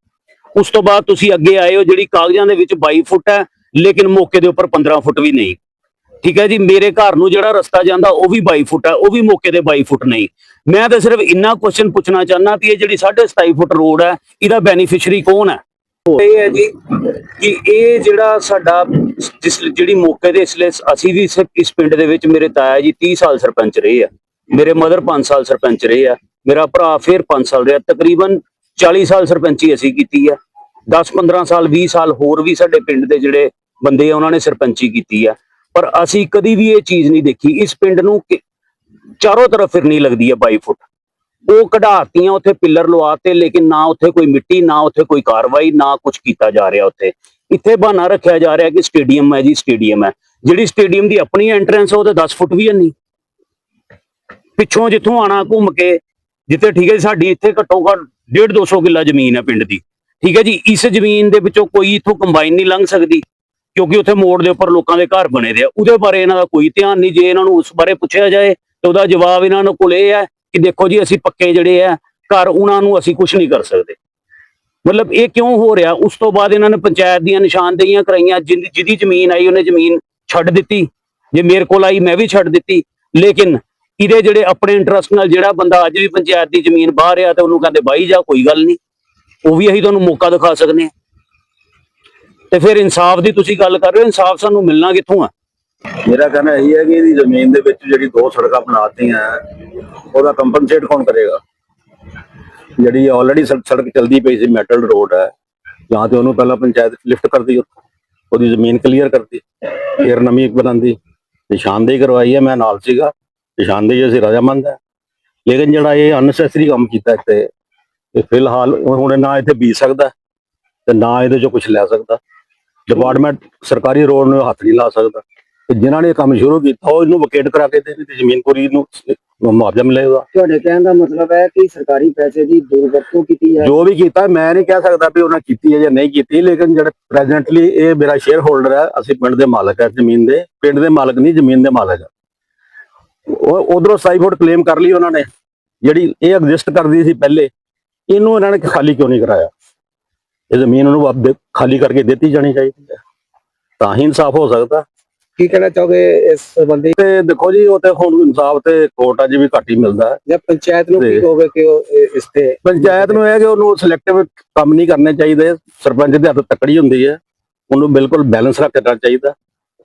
ਉਸ ਤੋਂ ਬਾਅਦ ਤੁਸੀਂ ਅੱਗੇ ਆਏ ਹੋ ਜਿਹੜੀ ਕਾਗਜ਼ਾਂ ਦੇ ਵਿੱਚ 22 ਫੁੱਟ ਹੈ ਲੇਕਿਨ ਮੌਕੇ ਦੇ ਉੱਪਰ 15 ਫੁੱਟ ਵੀ ਨਹੀਂ। ਠੀਕ ਹੈ ਜੀ ਮੇਰੇ ਘਰ ਨੂੰ ਜਿਹੜਾ ਰਸਤਾ ਜਾਂਦਾ ਉਹ ਵੀ 22 ਫੁੱਟ ਹੈ ਉਹ ਵੀ ਮੌਕੇ ਦੇ 22 ਫੁੱਟ ਨਹੀਂ। ਮੈਂ ਤਾਂ ਸਿਰਫ ਇੰਨਾ ਕੁਐਸਚਨ ਪੁੱਛਣਾ ਚਾਹਨਾ ਕਿ ਇਹ ਜਿਹੜੀ 27.5 ਫੁੱਟ ਰੋਡ ਹੈ ਇਹਦਾ ਬੈਨੀਫੀਸ਼ੀਅਰੀ ਕੌਣ ਹੈ? ਇਹ ਹੈ ਜੀ ਕਿ ਇਹ ਜਿਹੜਾ ਸਾਡਾ ਜਿਸ ਜਿਹੜੀ ਮੌਕੇ ਦੇ ਇਸ ਲਈ ਅਸੀਂ ਵੀ ਇਸ ਪਿੰਡ ਦੇ ਵਿੱਚ ਮੇਰੇ ਤਾਇਆ ਜੀ 30 ਸਾਲ ਸਰਪੰਚ ਰਹੇ ਆ ਮੇਰੇ ਮਦਰ 5 ਸਾਲ ਸਰਪੰਚ ਰਹੇ ਆ ਮੇਰਾ ਭਰਾ ਫਿਰ 5 ਸਾਲ ਰਿਹਾ ਤਕਰੀਬਨ 40 ਸਾਲ ਸਰਪੰਚੀ ਅਸੀਂ ਕੀਤੀ ਆ 10 15 ਸਾਲ 20 ਸਾਲ ਹੋਰ ਵੀ ਸਾਡੇ ਪਿੰਡ ਦੇ ਜਿਹੜੇ ਬੰਦੇ ਆ ਉਹਨਾਂ ਨੇ ਸਰਪੰਚੀ ਕੀਤੀ ਆ। ਪਰ ਅਸੀਂ ਕਦੀ ਵੀ ਇਹ ਚੀਜ਼ ਨਹੀਂ ਦੇਖੀ। ਇਸ ਪਿੰਡ ਨੂੰ ਕਿ- ਚਾਰੋਂ ਤਰਫ ਫਿਰਨੀ ਲੱਗਦੀ ਹੈ 22 ਫੁੱਟ। ਉਹ ਕਢਾਤੀਆਂ ਉੱਥੇ ਪਿੱਲਰ ਲਵਾਤੇ ਲੇਕਿਨ ਨਾ ਉੱਥੇ ਕੋਈ ਮਿੱਟੀ ਨਾ ਉੱਥੇ ਕੋਈ ਕਾਰਵਾਈ ਨਾ ਕੁਝ ਕੀਤਾ ਜਾ ਰਿਹਾ ਉੱਥੇ। ਇੱਥੇ ਬਹਾਨਾ ਰੱਖਿਆ ਜਾ ਰਿਹਾ ਕਿ ਸਟੇਡੀਅਮ ਹੈ ਜੀ ਸਟੇਡੀਅਮ ਹੈ। ਜਿਹੜੀ ਸਟੇਡੀਅਮ ਦੀ ਆਪਣੀ ਐਂਟਰੈਂਸ ਉਹ ਤੇ 10 ਫੁੱਟ ਵੀ ਹੈ ਨਹੀਂ। ਪਿੱਛੋਂ ਜਿੱਥੋਂ ਆਣਾ ਘੁੰਮ ਕੇ ਜਿੱਥੇ ਠੀਕ ਹੈ ਜੀ, ਸਾਡੀ ਇੱਥੇ ਘੱਟੋ ਘੱਟ 1.5 200 ਕਿੱਲਾ ਜ਼ਮੀਨ ਹੈ ਪਿੰਡ ਦੀ। ਠੀਕ ਹੈ ਜੀ ਇਸ ਜ਼ਮੀਨ ਦੇ ਵਿੱਚੋਂ ਕੋਈ ਇੱਥੋਂ ਕੰਬਾਈਨ ਨਹੀਂ ਲੰਘ ਸਕਦੀ। ਕਿਉਂਕਿ ਉੱਥੇ ਮੋੜ ਦੇ ਉੱਪਰ ਲੋਕਾਂ ਦੇ ਘਰ ਬਣੇ ਦੇ ਆ। ਉਹਦੇ ਬਾਰੇ ਇਹਨਾਂ ਦਾ ਕੋਈ ਧਿਆਨ ਨਹੀਂ। ਜੇ ਇਹਨਾਂ ਨੂੰ ਉਸ ਬਾਰੇ ਪੁੱਛਿਆ ਜਾਏ ਤੇ ਉਹਦਾ ਜਵਾਬ ਇਹਨਾਂ ਨੂੰ ਕੋਲ ਇਹ ਹੈ ਕਿ ਦੇਖੋ ਜੀ, ਅਸੀਂ ਪੱਕੇ ਜਿਹੜੇ ਆ, ਘਰ ਉਹਨਾਂ ਨੂੰ ਅਸੀਂ ਕੁਝ ਨਹੀਂ ਕਰ ਸਕਦੇ। ਮਤਲਬ ਇਹ ਕਿਉਂ ਹੋ ਰਿਹਾ? ਉਸ ਤੋਂ ਬਾਅਦ ਇਹਨਾਂ ਨੇ ਪੰਚਾਇਤ ਦੀਆਂ ਨਿਸ਼ਾਨਦੇਹੀਆਂ ਕਰਾਈਆਂ ਜਿੰਦ- ਜਿਹਦੀ ਜ਼ਮੀਨ ਆਈ, ਉਹਨੇ ਜ਼ਮੀਨ ਛੱਡ ਦਿੱਤੀ। ਜੇ ਮੇਰੇ ਕੋਲ ਆਈ, ਮੈਂ ਵੀ ਛੱਡ ਦਿੱਤੀ। ਲੇਕਿਨ ਇਹਦੇ ਜਿਹੜੇ ਆਪਣੇ ਇੰਟਰਸਟ ਨਾਲ ਜਿਹੜਾ ਬੰਦਾ ਅੱਜ ਵੀ ਪੰਚਾਇਤ ਦੀ ਜ਼ਮੀਨ ਬਾਹਰ ਆ ਤੇ ਉਹਨੂੰ ਕਹਿੰਦੇ, ਬਾਈ ਜਾ, ਕੋਈ ਗੱਲ ਨਹੀਂ। ਉਹ ਵੀ ਅਸੀਂ ਤੁਹਾਨੂੰ ਮੌਕਾ ਦਿਖਾ ਸਕਨੇ ਆ ਤੇ ਫਿਰ ਇਨਸਾਫ ਦੀ ਤੁਸੀਂ ਗੱਲ ਕਰ ਰਹੇ ਹੋ, ਇਨਸਾਫ ਸਾਨੂੰ ਮਿਲਣਾ ਕਿੱਥੋਂ ਆ? ਮੇਰਾ ਕਹਿਣਾ ਇਹੀ ਹੈ ਕਿ ਇਹਦੀ ਜ਼ਮੀਨ ਦੇ ਵਿੱਚ ਜਿਹੜੀ ਦੋ ਸੜਕਾਂ ਬਣਾਤੀਆਂ, ਉਹਦਾ ਕੰਪਨਸੇਟ ਕੌਣ ਕਰੇਗਾ? ਜਿਹੜੀ ਆਲਰੇਡੀ ਸੜਕ ਚਲਦੀ ਪਈ ਸੀ ਮੈਟਲ ਰੋਡ ਹੈ, ਜਾਂ ਤੇ ਉਹਨੂੰ ਪਹਿਲਾਂ ਪੰਚਾਇਤ ਲਿਫਟ ਕਰਦੀ ਉਹਦੀ ਜ਼ਮੀਨ ਕਲੀਅਰ ਕਰਦੀ ਫਿਰ ਨਵੀਂ ਬਣਾਉਂਦੀ। ਨਿਸ਼ਾਨਦੇਹੀ ਕਰਵਾਈ ਹੈ, ਮੈਂ ਨਾਲ ਸੀਗਾ, ਨਿਸ਼ਾਨਦੇਹੀ ਅਸੀਂ ਰਜ਼ਾਮੰਦ ਹੈ। ਲੇਕਿਨ ਜਿਹੜਾ ਇਹ ਅਨਸੈਸਰੀ ਕੰਮ ਕੀਤਾ ਇੱਥੇ, ਇਹ ਫਿਲਹਾਲ ਹੁਣ ਨਾ ਇੱਥੇ ਬੀਜ ਸਕਦਾ, ਤੇ ਨਾ ਇਹਦੇ ਚੋਂ ਕੁਝ ਲੈ ਸਕਦਾ। ਡਿਪਾਰਟਮੈਂਟ ਸਰਕਾਰੀ ਰੋਡ ਨੂੰ ਹੱਥ ਨਹੀਂ ਲਾ ਸਕਦਾ। ਤੇ ਜਿਨ੍ਹਾਂ ਨੇ ਕੰਮ ਸ਼ੁਰੂ ਕੀਤਾ ਉਹ ਇਹਨੂੰ ਵਕੇਟ ਕਰਾ ਕੇ ਦੇਣ ਤੇ ਜ਼ਮੀਨ ਪੂਰੀ ਨੂੰ ਮੁਆਵਜ਼ਾ ਮਿਲੇਗਾ। ਤੁਹਾਡੇ ਕਹਿਣ ਦਾ ਮਤਲਬ ਹੈ ਕਿ ਸਰਕਾਰੀ ਪੈਸੇ ਦੀ ਦੁਰਵਰਤੋਂ ਕੀਤੀ ਹੈ? ਜੋ ਵੀ ਕੀਤਾ ਮੈਂ ਨਹੀਂ ਕਹਿ ਸਕਦਾ ਵੀ ਉਹਨਾਂ ਕੀਤੀ ਹੈ ਜਾਂ ਨਹੀਂ ਕੀਤੀ ਲੇਕਿਨ ਜਿਹੜੇ ਪ੍ਰੈਜ਼ੈਂਟਲੀ ਇਹ ਮੇਰਾ ਸ਼ੇਅਰ ਹੋਲਡਰ ਹੈ ਅਸੀਂ ਪਿੰਡ ਦੇ ਮਾਲਕ ਹੈ ਜ਼ਮੀਨ ਦੇ ਪਿੰਡ ਦੇ ਮਾਲਕ ਨਹੀਂ ਜ਼ਮੀਨ ਦੇ ਮਾਲਕ ਹੈ। ਉਹ ਉਧਰੋਂ 27 ਫੁੱਟ ਕਲੇਮ ਕਰ ਲਈ ਉਹਨਾਂ ਨੇ ਜਿਹੜੀ ਇਹ ਐਗਜ਼ਿਸਟ ਕਰਦੀ ਸੀ ਪਹਿਲੇ ਇਹਨੂੰ ਇਹਨਾਂ ਨੇ ਖਾਲੀ ਕਿਉਂ ਨਹੀਂ ਕਰਾਇਆ? ਇਹ ਜ਼ਮੀਨ ਉਹਨੂੰ ਵਾਪਸ ਖਾਲੀ ਕਰਕੇ ਦਿੱਤੀ ਜਾਣੀ ਚਾਹੀਦੀ ਹੈ। ਤਾਂ ਹੀ ਇਨਸਾਫ ਹੋ ਸਕਦਾ। ਕੀ ਕਹਿਣਾ ਚਾਹੋਗੇ ਇਸ ਸੰਬੰਧੀ? ਤੇ ਦੇਖੋ ਜੀ ਉਹ ਤੇ ਹੁਣ ਇਨਸਾਫ ਤੇ ਕੋਰਟਾਂ 'ਚ ਵੀ ਘੱਟ ਹੀ ਮਿਲਦਾ ਹੈ। ਜਾਂ ਪੰਚਾਇਤ ਨੂੰ ਕੀ ਕਹੋਗੇ ਕਿ ਉਹ ਇਸ ਤੇ ਪੰਚਾਇਤ ਨੂੰ ਇਹ ਕਿ ਉਹਨੂੰ ਸਿਲੈਕਟਿਵ ਕੰਮ ਨਹੀਂ ਕਰਨੇ ਚਾਹੀਦੇ। ਸਰਪੰਚ ਦੇ ਹੱਥ ਤਕੜੀ ਹੁੰਦੀ ਹੈ। ਉਹਨੂੰ ਬਿਲਕੁਲ ਬੈਲੈਂਸ ਰੱਖਣਾ ਚਾਹੀਦਾ।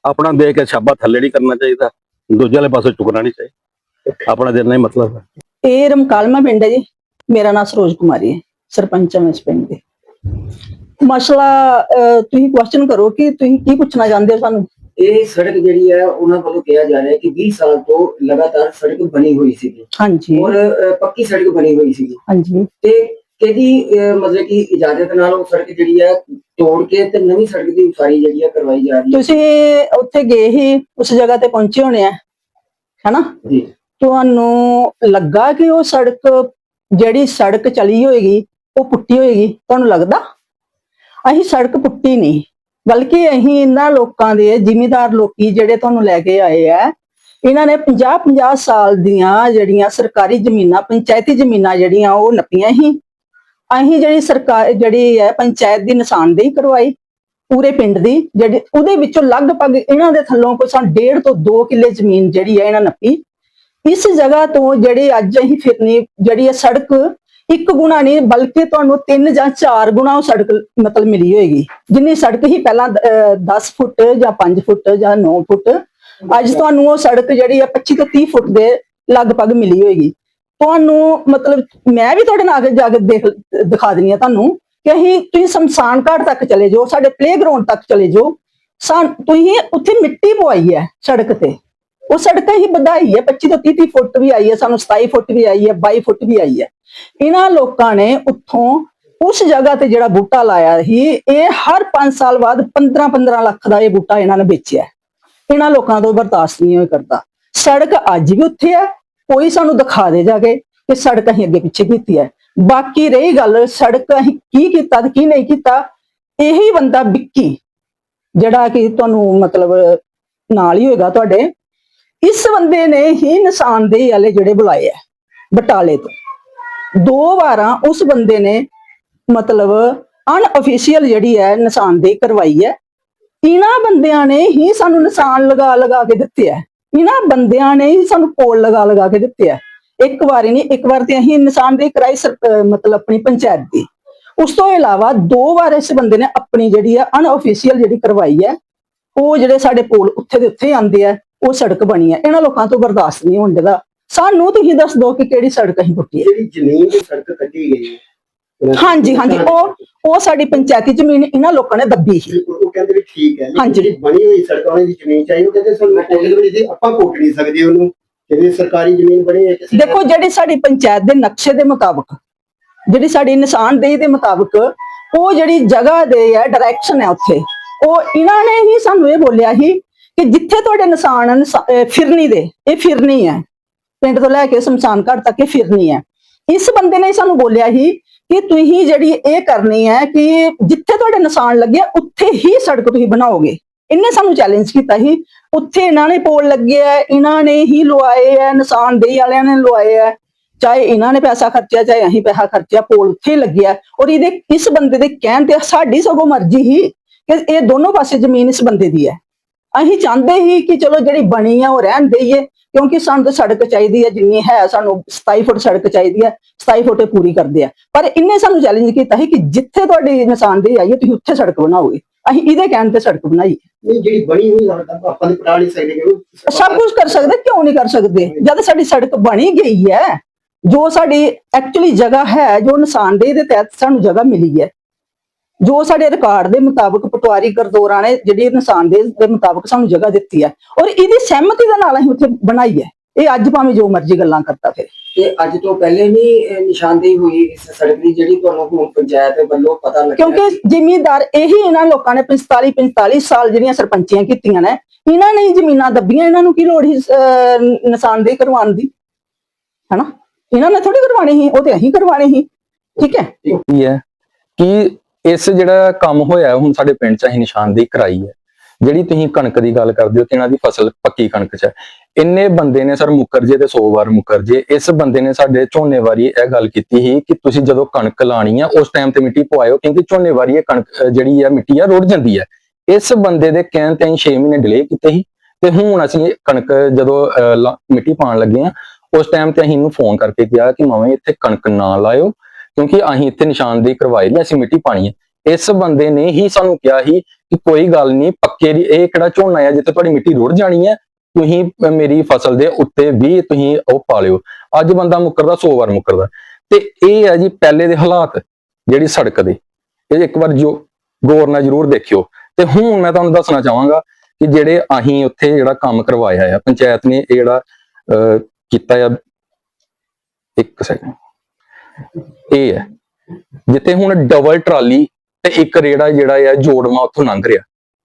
ਆਪਣਾ ਦੇਖ ਕੇ ਛਾਬਾ ਥੱਲੇ ਨਹੀਂ ਕਰਨਾ ਚਾਹੀਦਾ। ਦੂਜੇ ਵਾਲੇ ਪਾਸੇ ਝੁਕਣਾ ਨਹੀਂ ਚਾਹੀਦਾ। ਆਪਣਾ ਦੇਣਾ ਹੀ ਮਤਲਬ ਹੈ। ਇਹ ਰਮਕਾਲਮਾ ਪਿੰਡ ਹੈ ਜੀ। ਮੇਰਾ ਨਾਮ ਸਰੋਜ ਕੁਮਾਰੀ ਹੈ। ਸਰਪੰਚ ਹਾਂ ਮੈਂ ਇਸ ਪਿੰਡ ਦੇ। ਮਸਲਾ ਅਹ, ਤੁਸੀਂ ਕੁਐਸਚਨ ਕਰੋ ਕਿ ਤੁਸੀਂ ਕੀ ਪੁੱਛਣਾ ਚਾਹੁੰਦੇ ਹੋ ਸਾਨੂੰ? ਇਹ ਸੜਕ ਜਿਹੜੀ ਹੈ ਉਹਨਾਂ ਵੱਲੋਂ ਕਿਹਾ ਜਾ ਰਿਹਾ ਹੈ ਕਿ 20 ਸਾਲ ਤੋਂ ਲਗਾਤਾਰ ਸੜਕ ਬਣੀ ਹੋਈ ਸੀਗੀ। ਹਾਂਜੀ। ਔਰ ਪੱਕੀ ਸੜਕ ਬਣੀ ਹੋਈ ਸੀਗੀ। ਹਾਂਜੀ। ਤੇ ਕਿਹਦੀ ਮਤਲਬ ਕਿ ਇਜਾਜ਼ਤ ਨਾਲ ਉਹ ਸੜਕ ਜਿਹੜੀ ਹੈ ਤੋੜ ਕੇ ਤੇ ਨਵੀਂ ਸੜਕ ਦੀ ਉਸਾਰੀ ਜਿਹੜੀ ਹੈ ਕਰਵਾਈ ਜਾ ਰਹੀ ਹੈ। ਤੁਸੀਂ ਉੱਥੇ ਗਏ ਹੀ ਉਸ ਜਗ੍ਹਾ ਤੇ ਪਹੁੰਚੇ ਹੋਣੇ ਆ ਹੈਨਾ? ਜੀ। ਤੁਹਾਨੂੰ ਲੱਗਾ ਕਿ ਉਹ ਸੜਕ ਜਿਹੜੀ ਸੜਕ ਚਲੀ ਹੋਏਗੀ ਉਹ ਪੁੱਟੀ ਹੋਏਗੀ, ਤੁਹਾਨੂੰ ਲੱਗਦਾ? ਅਸੀਂ ਸੜਕ ਪੁੱਟੀ ਨਹੀਂ, ਬਲਕਿ ਅਸੀਂ ਇਹਨਾਂ ਲੋਕਾਂ ਦੇ ਜ਼ਿਮੀਦਾਰ ਲੋਕੀ ਜਿਹੜੇ ਤੁਹਾਨੂੰ ਲੈ ਕੇ ਆਏ ਆ, ਇਹਨਾਂ ਨੇ 50 50 ਸਾਲ ਦੀਆਂ ਜਿਹੜੀਆਂ ਸਰਕਾਰੀ ਜ਼ਮੀਨਾਂ, ਪੰਚਾਇਤੀ ਜ਼ਮੀਨਾਂ ਜਿਹੜੀਆਂ ਉਹ ਨੱਪੀਆਂ ਹੀ ਅਸੀਂ ਜਿਹੜੀ ਸਰਕਾਰ ਜਿਹੜੀ ਹੈ ਪੰਚਾਇਤ ਦੀ ਨਿਸ਼ਾਨਦੇਹੀ ਕਰਵਾਈ, ਪੂਰੇ ਪਿੰਡ ਦੀ, ਜਿਹੜੀ ਉਹਦੇ ਵਿੱਚੋਂ ਲਗਭਗ ਇਹਨਾਂ ਦੇ ਥੱਲੋਂ ਕੋਈ ਸਾਨੂੰ 1.5 ਤੋਂ 2 ਕਿੱਲੇ ਜ਼ਮੀਨ ਜਿਹੜੀ ਹੈ ਇਹਨਾਂ ਨੱਪੀ। ਇਸ ਜਗ੍ਹਾ ਤੋਂ ਜਿਹੜੀ ਅੱਜ ਅਸੀਂ ਫਿਰਨੀ, ਜਿਹੜੀ ਹੈ ਸੜਕ ਇੱਕ ਗੁਣਾ ਨਹੀਂ ਬਲਕਿ ਤੁਹਾਨੂੰ ਤਿੰਨ ਜਾਂ ਚਾਰ ਗੁਣਾ ਉਹ ਸੜਕ ਮਤਲਬ ਮਿਲੀ ਹੋਏਗੀ। ਜਿੰਨੀ ਸੜਕ ਹੀ ਪਹਿਲਾਂ 10 ਫੁੱਟ ਜਾਂ 5 ਫੁੱਟ ਜਾਂ 9 ਫੁੱਟ ਅੱਜ ਤੁਹਾਨੂੰ ਉਹ ਸੜਕ ਜਿਹੜੀ ਹੈ 25 ਤੋਂ 30 ਫੁੱਟ ਦੇ ਲਗਭਗ ਮਿਲੀ ਹੋਏਗੀ। ਤੁਹਾਨੂੰ ਮਤਲਬ ਮੈਂ ਵੀ ਤੁਹਾਡੇ ਨਾਲ ਜਾ ਕੇ ਦੇਖ ਦਿਖਾ ਦਿੰਨੀ ਆ ਤੁਹਾਨੂੰ ਕਿ ਅਸੀਂ ਤੁਸੀਂ ਸ਼ਮਸ਼ਾਨ ਘਾਟ ਤੱਕ ਚਲੇ ਜਾਓ ਸਾਡੇ ਪਲੇਗਰਾਉਂਡ ਤੱਕ ਚਲੇ ਜਾਓ। ਤੁਸੀਂ ਉੱਥੇ ਮਿੱਟੀ ਪਵਾਈ ਹੈ ਸੜਕ ਤੇ। ਉਹ ਸੜਕ ਹੀ ਵਧਾਈ ਹੈ 25 ਤੋਂ 30 ਫੁੱਟ ਵੀ ਆਈ ਹੈ, ਸਾਨੂੰ 27 ਫੁੱਟ ਵੀ ਆਈ ਹੈ 22 ਫੁੱਟ ਵੀ ਆਈ ਹੈ। ਇਹਨਾਂ ਲੋਕਾਂ ਨੇ ਉੱਥੋਂ ਉਸ ਜਗ੍ਹਾ ਤੇ ਜਿਹੜਾ ਬੂਟਾ ਲਾਇਆ ਸੀ, ਇਹ ਹਰ 5 ਸਾਲ ਬਾਅਦ 15 15 ਲੱਖ ਦਾ ਇਹ ਬੂਟਾ ਇਹਨਾਂ ਨੇ ਵੇਚਿਆ। ਇਹਨਾਂ ਲੋਕਾਂ ਤੋਂ ਬਰਦਾਸ਼ਤ ਨਹੀਂ ਹੋਇਆ ਕਰਦਾ। ਸੜਕ ਅੱਜ ਵੀ ਉੱਥੇ ਹੈ, ਕੋਈ ਸਾਨੂੰ ਦਿਖਾ ਦੇ ਜਾ ਕੇ ਕਿ ਸੜਕ ਅਸੀਂ ਅੱਗੇ ਪਿੱਛੇ ਕੀਤੀ ਹੈ। ਬਾਕੀ ਰਹੀ ਗੱਲ, ਸੜਕ ਅਸੀਂ ਕੀ ਕੀਤਾ ਤੇ ਕੀ ਨਹੀਂ ਕੀਤਾ, ਇਹੀ ਬੰਦਾ ਵਿੱਕੀ, ਜਿਹੜਾ ਕਿ ਤੁਹਾਨੂੰ ਮਤਲਬ ਨਾਲ ਹੀ ਹੋਏਗਾ ਤੁਹਾਡੇ। ਇਸ ਬੰਦੇ ਨੇ ਹੀ ਨਿਸ਼ਾਨਦੇਹੀ ਵਾਲੇ ਜਿਹੜੇ ਬੁਲਾਏ ਆ, ਬਟਾਲੇ ਤੋਂ। ਦੋ ਵਾਰਾਂ ਉਸ ਬੰਦੇ ਨੇ ਮਤਲਬ ਅਨਅਫੀਸ਼ੀਅਲ ਜਿਹੜੀ ਹੈ ਨਿਸ਼ਾਨਦੇਹੀ ਕਰਵਾਈ ਹੈ। ਇਹਨਾਂ ਬੰਦਿਆਂ ਨੇ ਹੀ ਸਾਨੂੰ ਨਿਸ਼ਾਨ ਲਗਾ ਲਗਾ ਕੇ ਦਿੱਤੇ ਆ। ਇਹਨਾਂ ਬੰਦਿਆਂ ਨੇ ਹੀ ਸਾਨੂੰ ਕੋਲ ਲਗਾ ਲਗਾ ਕੇ ਦਿੱਤੇ ਆ। ਇੱਕ ਵਾਰੀ ਨਹੀਂ, ਇੱਕ ਵਾਰ ਤੇ ਅਸੀਂ ਨਿਸ਼ਾਨਦੇਹੀ ਕਰਾਈ ਸਰ- ਮਤਲਬ ਆਪਣੀ ਪੰਚਾਇਤ ਦੀ। ਉਸ ਤੋਂ ਇਲਾਵਾ ਦੋ ਵਾਰ ਇਸ ਬੰਦੇ ਨੇ ਆਪਣੀ ਜਿਹੜੀ ਆ ਅਨਅਫੀਸ਼ੀਅਲ ਜਿਹੜੀ ਕਰਵਾਈ ਹੈ, ਉਹ ਜਿਹੜੇ ਸਾਡੇ ਪੋਲ ਉੱਥੇ ਦੇ ਉੱਥੇ ਆਂਦੇ ਆ। ਉਹ ਸੜਕ ਬਣੀ ਹੈ। ਇਹਨਾਂ ਲੋਕਾਂ ਤੋਂ ਬਰਦਾਸ਼ਤ ਨਹੀਂ ਹੋਣ ਦਾ ਸਾਨੂੰ ਤੁਸੀਂ ਦੱਸ ਦਿਓ ਕਿ ਕਿਹੜੀ ਸੜਕ ਅਸੀਂ ਪੁੱਟੀ ਹੈ। ਜਿਹੜੀ ਜ਼ਮੀਨ ਦੀ ਸੜਕ ਕੱਟੀ ਗਈ ਹੈ। ਹਾਂਜੀ ਹਾਂਜੀ। ਉਹ ਉਹ ਸਾਡੀ ਪੰਚਾਇਤੀ ਜ਼ਮੀਨ ਇਹਨਾਂ ਲੋਕਾਂ ਨੇ ਦੱਬੀ ਸੀ। ਉਹ ਕਹਿੰਦੇ ਵੀ ਠੀਕ ਹੈ। ਹਾਂਜੀ। ਜਿਹੜੀ ਬਣੀ ਹੋਈ ਸੜਕ ਉਹਨਾਂ ਦੀ ਜ਼ਮੀਨ ਚਾਹੀਦੀ ਉਹ ਕਹਿੰਦੇ ਸਾਨੂੰ ਕੋਲ ਵੀ ਨਹੀਂ ਆਪਾਂ ਕੋਟ ਨਹੀਂ ਸਕਦੇ ਉਹਨੂੰ। ਜਿਹੜੀ ਸਰਕਾਰੀ ਜ਼ਮੀਨ ਬਣੀ ਹੈ ਕਿਸੇ ਦੇਖੋ ਜਿਹੜੀ ਸਾਡੀ ਪੰਚਾਇਤ ਦੇ ਨਕਸ਼ੇ ਦੇ ਮੁਤਾਬਕ ਜਿਹੜੀ ਸਾਡੀ ਨਿਸ਼ਾਨਦੇਹੀ ਦੇ ਮੁਤਾਬਕ ਉਹ ਜਿਹੜੀ ਜਗ੍ਹਾ ਦੇ ਹੈ ਡਾਇਰੈਕਸ਼ਨ ਹੈ ਉੱਥੇ। ਉਹ ਇਹਨਾਂ ਨੇ ਹੀ ਸਾਨੂੰ ਇਹ ਬੋਲਿਆ ਸੀ ਕਿ ਜਿੱਥੇ ਤੁਹਾਡੇ ਨਿਸ਼ਾਨ ਫਿਰਨੀ ਦੇ, ਇਹ ਫਿਰਨੀ ਹੈ। ਪਿੰਡ ਤੋਂ ਲੈ ਕੇ ਸ਼ਮਸ਼ਾਨ ਘਾਟ ਤੱਕ ਇਹ ਫਿਰਨੀ ਹੈ। ਇਸ ਬੰਦੇ ਨੇ ਸਾਨੂੰ ਬੋਲਿਆ ਸੀ ਕਿ ਤੁਸੀਂ ਜਿਹੜੀ ਇਹ ਕਰਨੀ ਹੈ ਕਿ ਜਿੱਥੇ ਤੁਹਾਡੇ ਨਿਸ਼ਾਨ ਲੱਗਿਆ ਉੱਥੇ ਹੀ ਸੜਕ ਤੁਸੀਂ ਬਣਾਓਗੇ। ਇਹਨੇ ਸਾਨੂੰ ਚੈਲੰਜ ਕੀਤਾ ਸੀ ਉੱਥੇ ਇਹਨਾਂ ਨੇ ਪੋਲ ਲੱਗੇ ਆ ਇਹਨਾਂ ਨੇ ਹੀ ਲਵਾਏ ਆ ਨਿਸ਼ਾਨਦੇਹੀ ਵਾਲਿਆਂ ਨੇ ਲਵਾਏ ਆ ਚਾਹੇ ਇਹਨਾਂ ਨੇ ਪੈਸਾ ਖਰਚਿਆ, ਚਾਹੇ ਅਸੀਂ ਪੈਸਾ ਖਰਚਿਆ, ਪੋਲ ਉੱਥੇ ਲੱਗਿਆ ਔਰ ਇਹਦੇ, ਇਸ ਬੰਦੇ ਦੇ ਕਹਿਣ ਤੇ ਸਾਡੀ ਸਗੋਂ ਮਰਜ਼ੀ ਹੀ ਕਿ ਇਹ ਦੋਨੋਂ ਪਾਸੇ ਜ਼ਮੀਨ ਇਸ ਬੰਦੇ ਦੀ ਹੈ। ਅਸੀਂ ਚਾਹੁੰਦੇ ਹੀ ਕਿ ਚਲੋ ਜਿਹੜੀ ਬਣੀ ਆ ਉਹ ਰਹਿਣ ਦੇਈਏ ਕਿਉਂਕਿ ਸਾਨੂੰ ਤਾਂ ਸੜਕ ਚਾਹੀਦੀ ਹੈ ਜਿੰਨੀ ਹੈ ਸਾਨੂੰ 27 ਫੁੱਟ ਸੜਕ ਚਾਹੀਦੀ ਹੈ 27 ਫੁੱਟ ਪੂਰੀ ਕਰਦੇ ਆ। ਪਰ ਇਹਨੇ ਸਾਨੂੰ ਚੈਲੰਜ ਕੀਤਾ ਸੀ ਕਿ ਜਿੱਥੇ ਤੁਹਾਡੀ ਨਿਸ਼ਾਨਦੇਹੀ ਆਈ ਹੈ ਤੁਸੀਂ ਉੱਥੇ ਸੜਕ ਬਣਾਓਗੇ। ਅਸੀਂ ਇਹਦੇ ਕਹਿਣ ਤੇ ਸੜਕ ਬਣਾਈ। ਜਿਹੜੀ ਬਣੀ ਹੋਈ ਸੜਕ ਆਪਾਂ- ਸਭ ਕੁਝ ਕਰ ਸਕਦੇ ਕਿਉਂ ਨਹੀਂ ਕਰ ਸਕਦੇ? ਜਦ ਸਾਡੀ ਸੜਕ ਬਣੀ ਗਈ ਹੈ ਜੋ ਸਾਡੀ ਐਕਚੁਅਲੀ ਜਗ੍ਹਾ ਹੈ ਜੋ ਨਿਸ਼ਾਨਦੇਹੀ ਦੇ ਤਹਿਤ ਸਾਨੂੰ ਜਗ੍ਹਾ ਮਿਲੀ ਹੈ ਜੋ ਸਾਡੇ ਰਿਕਾਰਡ ਦੇ ਮੁਤਾਬਕ ਪਟਵਾਰੀ ਗਰਦੋਰਾ ਨੇ ਜਿਹੜੀ ਨਿਸ਼ਾਨਦੇਹੀ ਦੇ ਮੁਤਾਬਕ ਸਾਨੂੰ ਜਗ੍ਹਾ ਦਿੱਤੀ ਹੈ ਔਰ ਇਹਦੀ ਸਹਿਮਤੀ ਦੇ ਨਾਲ ਅਸੀਂ ਉੱਥੇ ਬਣਾਈ ਹੈ। ਇਹ ਅੱਜ ਭਾਵੇਂ ਜੋ ਮਰਜ਼ੀ ਗੱਲਾਂ ਕਰਤਾ ਫਿਰ। ਤੇ ਅੱਜ ਤੋਂ ਪਹਿਲੇ ਨਹੀਂ ਨਿਸ਼ਾਨਦੇਹੀ ਹੋਈ ਇਸ ਸੜਕ ਦੀ ਜਿਹੜੀ ਤੁਹਾਨੂੰ ਹੁਣ ਪੰਚਾਇਤ ਵੱਲੋਂ ਪਤਾ ਲੱਗਿਆ ਕਿਉਂਕਿ ਜ਼ਿਮੀਂਦਾਰ ਇਹੀ ਇਹਨਾਂ ਲੋਕਾਂ ਨੇ 45 45 ਸਾਲ ਜਿਹੜੀਆਂ ਸਰਪੰਚੀਆਂ ਕੀਤੀਆਂ ਨੇ ਇਹਨਾਂ ਨੇ ਹੀ ਜ਼ਮੀਨਾਂ ਦੱਬੀਆਂ ਇਹਨਾਂ ਨੂੰ ਕੀ ਲੋੜ ਸੀ ਅਹ, ਨਿਸ਼ਾਨਦੇਹੀ ਕਰਵਾਉਣ ਦੀ? ਹਨਾ? ਇਹਨਾਂ ਨੇ ਥੋੜੀ ਕਰਵਾਣੀ ਸੀ ਉਹ ਤੇ ਅਸੀਂ ਕਰਵਾਣੀ ਸੀ। ਠੀਕ ਹੈ? ਕੀ ਹੈ? ਕਿ ਇਸ ਜਿਹੜਾ ਕੰਮ ਹੋਇਆ ਹੁਣ ਸਾਡੇ ਪਿੰਡ ਚ ਅਸੀਂ ਨਿਸ਼ਾਨਦੇਹੀ ਕਰਾਈ ਹੈ। ਜਿਹੜੀ ਤੁਸੀਂ ਕਣਕ ਦੀ ਗੱਲ ਕਰਦੇ ਹੋ ਕਿ ਇਹਨਾਂ ਦੀ ਫਸਲ ਪੱਕੀ ਕਣਕ ਚ ਹੈ। ਇੰਨੇ ਬੰਦੇ ਨੇ ਸਰ ਮੁੱਕਰ ਜੇ ਤੇ 100 ਵਾਰ ਮੁਕਰਜੇ ਇਸ ਬੰਦੇ ਨੇ ਸਾਡੇ ਝੋਨੇ ਵਾਰੀ ਇਹ ਗੱਲ ਕੀਤੀ ਸੀ ਕਿ ਤੁਸੀਂ ਜਦੋਂ ਕਣਕ ਲਾਣੀ ਆ ਉਸ ਟਾਈਮ ਤੇ ਮਿੱਟੀ ਪਵਾਇਓ ਕਿਉਂਕਿ ਝੋਨੇ ਵਾਰੀ ਇਹ ਕਣਕ ਜਿਹੜੀ ਆ ਮਿੱਟੀ ਆ ਰੁੜ ਜਾਂਦੀ ਹੈ। ਇਸ ਬੰਦੇ ਦੇ ਕਹਿਣ ਤੇ ਅਸੀਂ 6 ਮਹੀਨੇ ਡਿਲੇ ਕੀਤੇ ਸੀ ਤੇ ਹੁਣ ਅਸੀਂ ਕਣਕ ਜਦੋਂ ਅਹ, ਲਾ- ਮਿੱਟੀ ਪਾਉਣ ਲੱਗੇ ਆ ਉਸ ਟਾਈਮ ਤੇ ਅਸੀਂ ਇਹਨੂੰ ਫੋਨ ਕਰਕੇ ਕਿਹਾ ਕਿ ਮਾਵੇਂ ਇੱਥੇ ਕਣਕ ਨਾ ਲਾਇਓ। ਕਿਉਂਕਿ ਅਸੀਂ ਇੱਥੇ ਨਿਸ਼ਾਨਦੇਹੀ ਕਰਵਾਈ ਨਹੀਂ ਅਸੀਂ ਮਿੱਟੀ ਪਾਣੀ ਹੈ। ਇਸ ਬੰਦੇ ਨੇ ਹੀ ਸਾਨੂੰ ਕਿਹਾ ਸੀ ਕਿ ਕੋਈ ਗੱਲ ਨਹੀਂ ਪੱਕੇ ਦੀ ਇਹ ਕਿਹੜਾ ਝੋਨਾ ਹੈ ਜਿੱਥੇ ਤੁਹਾਡੀ ਮਿੱਟੀ ਰੁੜ ਜਾਣੀ ਹੈ? ਤੁਸੀਂ ਮੇਰੀ ਫਸਲ ਦੇ ਉੱਤੇ ਵੀ ਤੁਸੀਂ ਉਹ ਪਾ ਲਿਓ। ਅੱਜ ਬੰਦਾ ਮੁੱਕਰਦਾ 100 ਵਾਰ ਮੁੱਕਰਦਾ। ਤੇ ਇਹ ਹੈ ਜੀ ਪਹਿਲੇ ਦੇ ਹਾਲਾਤ ਜਿਹੜੀ ਸੜਕ ਦੇ। ਇਹ ਇੱਕ ਵਾਰ ਜੋ ਗੌਰ ਨਾਲ ਜ਼ਰੂਰ ਦੇਖਿਓ। ਤੇ ਹੁਣ ਮੈਂ ਤੁਹਾਨੂੰ ਦੱਸਣਾ ਚਾਹਾਂਗਾ ਕਿ ਜਿਹੜੇ ਅਸੀਂ ਉੱਥੇ ਜਿਹੜਾ ਕੰਮ ਕਰਵਾਇਆ ਆ ਪੰਚਾਇਤ ਨੇ ਇਹ ਜਿਹੜਾ ਅਹ, ਕੀਤਾ ਆ। ਇੱਕ ਸੈਕਿੰਡ ਇਹ ਹੈ। ਜਿੱਥੇ ਹੁਣ ਡਬਲ ਟਰਾਲੀ ਤੇ ਇੱਕ ਰੇੜਾ ਜਿਹੜਾ ਆ, ਜੋੜਵਾ ਉੱਥੋਂ ਲੰਘ ਰਿਹਾ।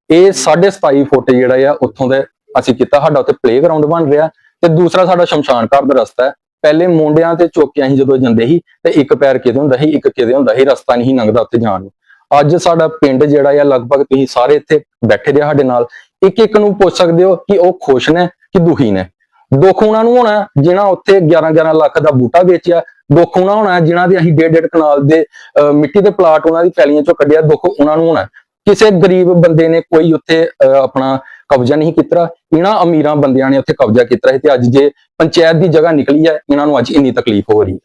ਇਹ 27.5 ਫੁੱਟ ਜਿਹੜਾ ਆ, ਉੱਥੋਂ ਦਾ ਅਸੀਂ ਕੀਤਾ, ਸਾਡਾ ਉੱਥੇ ਪਲੇਗਰਾਉਂਡ ਬਣ ਰਿਹਾ। ਤੇ ਦੂਸਰਾ ਸਾਡਾ ਸ਼ਮਸ਼ਾਨ ਘਾਟ ਦਾ ਰਸਤਾ ਹੈ। ਪਹਿਲੇ ਮੁੰਡਿਆਂ ਤੇ ਚੌਕਿਆਂ ਹੀ ਜਦੋਂ ਜਾਂਦੇ ਸੀ, ਤੇ ਇੱਕ ਪੈਰ ਕਿਤੇ ਹੁੰਦਾ ਸੀ, ਇੱਕ ਕਿਤੇ ਹੁੰਦਾ ਸੀ, ਰਸਤਾ ਨਹੀਂ ਸੀ ਲੰਘਦਾ ਉੱਥੇ ਜਾਣ ਨੂੰ। ਅੱਜ ਸਾਡਾ ਪਿੰਡ ਜਿਹੜਾ ਆ, ਲਗਭਗ ਤੁਸੀਂ ਸਾਰੇ ਇੱਥੇ ਬੈਠੇ ਜੇ ਸਾਡੇ ਨਾਲ ਇੱਕ ਇੱਕ ਨੂੰ ਪੁੱਛ ਸਕਦੇ ਹੋ ਕਿ ਉਹ ਖੁਸ਼ ਨੇ ਕਿ ਦੁਖੀ ਨੇ। ਦੁੱਖ ਉਹਨਾਂ ਨੂੰ ਹੋਣਾ ਜਿਨ੍ਹਾਂ ਉੱਥੇ 11 11 ਲੱਖ ਦਾ ਬੂਟਾ ਵੇਚਿਆ ਦੁੱਖ ਉਹਨਾਂ ਹੋਣਾ ਜਿਨ੍ਹਾਂ ਦੇ ਅਸੀਂ ਡੇਢ ਡੇਢ ਕਨਾਲ ਦੇ ਅਹ, ਮਿੱਟੀ ਦੇ ਪਲਾਟ ਉਹਨਾਂ ਦੀ ਪੈਲੀਆਂ ਚੋਂ ਕੱਢਿਆ ਦੁੱਖ ਉਹਨਾਂ ਨੂੰ ਹੋਣਾ ਕਿਸੇ ਗਰੀਬ ਬੰਦੇ ਨੇ ਕੋਈ ਉੱਥੇ ਅਹ, ਆਪਣਾ ਕਬਜ਼ਾ ਨਹੀਂ ਕੀਤਾ ਇਹਨਾਂ ਅਮੀਰਾਂ ਬੰਦਿਆਂ ਨੇ ਉੱਥੇ ਕਬਜ਼ਾ ਕੀਤਾ ਸੀ ਤੇ ਅੱਜ ਜੇ ਪੰਚਾਇਤ ਦੀ ਜਗ੍ਹਾ ਨਿਕਲੀ ਹੈ ਇਹਨਾਂ ਨੂੰ ਅੱਜ ਇੰਨੀ ਤਕਲੀਫ ਹੋ ਰਹੀ ਹੈ।